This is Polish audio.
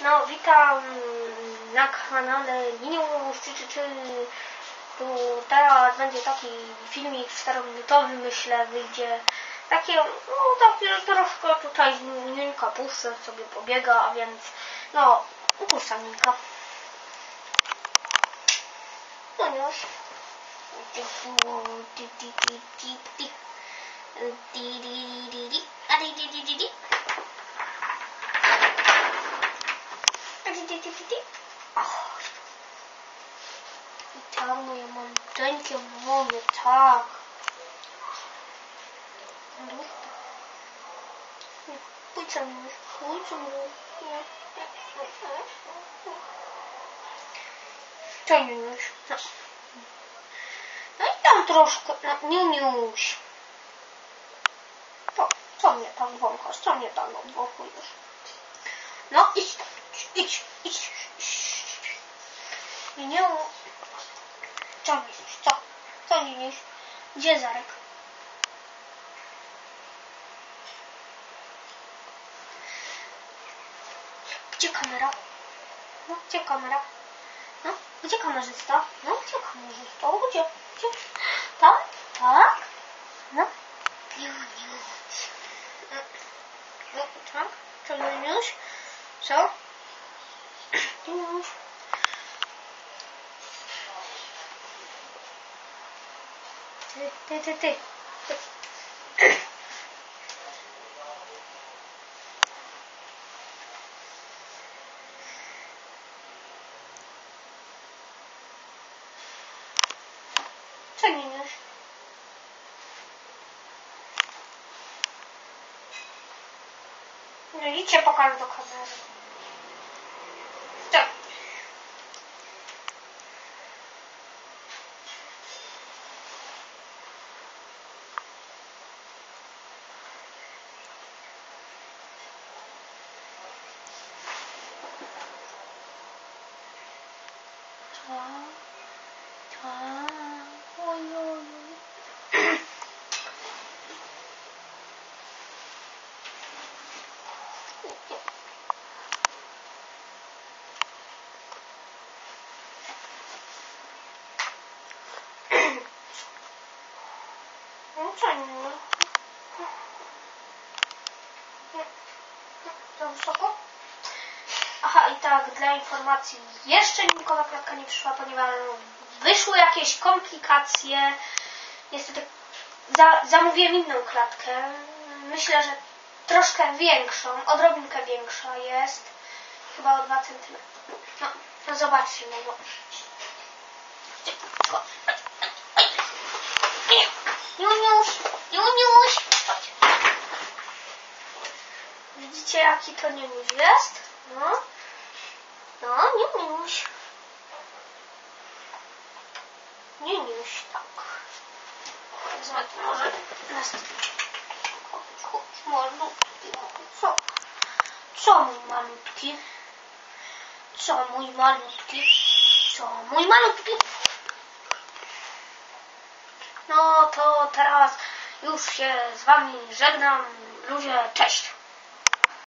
No, witam na kanale Minimum czy, czy, czy tu teraz będzie taki filmik 4-minutowy, myślę, wyjdzie takie, no takie troszkę tutaj Ninka puszczę sobie pobiega, a więc no, puszczam Ninka. No już di. A di, di, di, di, di. Och. I tam moje maleńkie moje, tak. Duszka. Nie, pójdź mi, pójdź mi. Nie, nie, nie, nie. To Niuniuś. No. no i tam troszkę, no Niuniuś. To, co mnie tam wąchasz? Co mnie tam wąchujesz? No idź, tam, idź, idź, idź. Niuniu. Co Niuniuś? Co? Co Niuniuś? Gdzie Zarek? Gdzie kamera? No, gdzie kamera? No, gdzie kamerzysta? No, gdzie kamerzysta? Gdzie? Gdzie? Tam? Tak? No. Juniuś. No, tak? Juniuś? Co? Juniuś. Ty, ty, ty, ty. Co Juniuś? No idźcie pokaż do kamery. Co? Tak. Tak. Oj, oj, oj. No co nie? Za wysoko? Aha, i tak, dla informacji, jeszcze nikowa klatka nie przyszła, ponieważ wyszły jakieś komplikacje. Niestety za, zamówiłem inną klatkę. Myślę, że troszkę większą, odrobinkę większa jest. Chyba o 2 cm. No, no zobaczcie, no bo... Juniusz! Chodź. Widzicie jaki to Niuniuś jest? No. No, Niuniuś. Niuniuś, tak. Zobaczmy może nas... Chodź, chodź, malutki. Co? Co mój malutki? Co mój malutki? Co mój malutki? No to teraz już się z wami żegnam. Ludzie, cześć.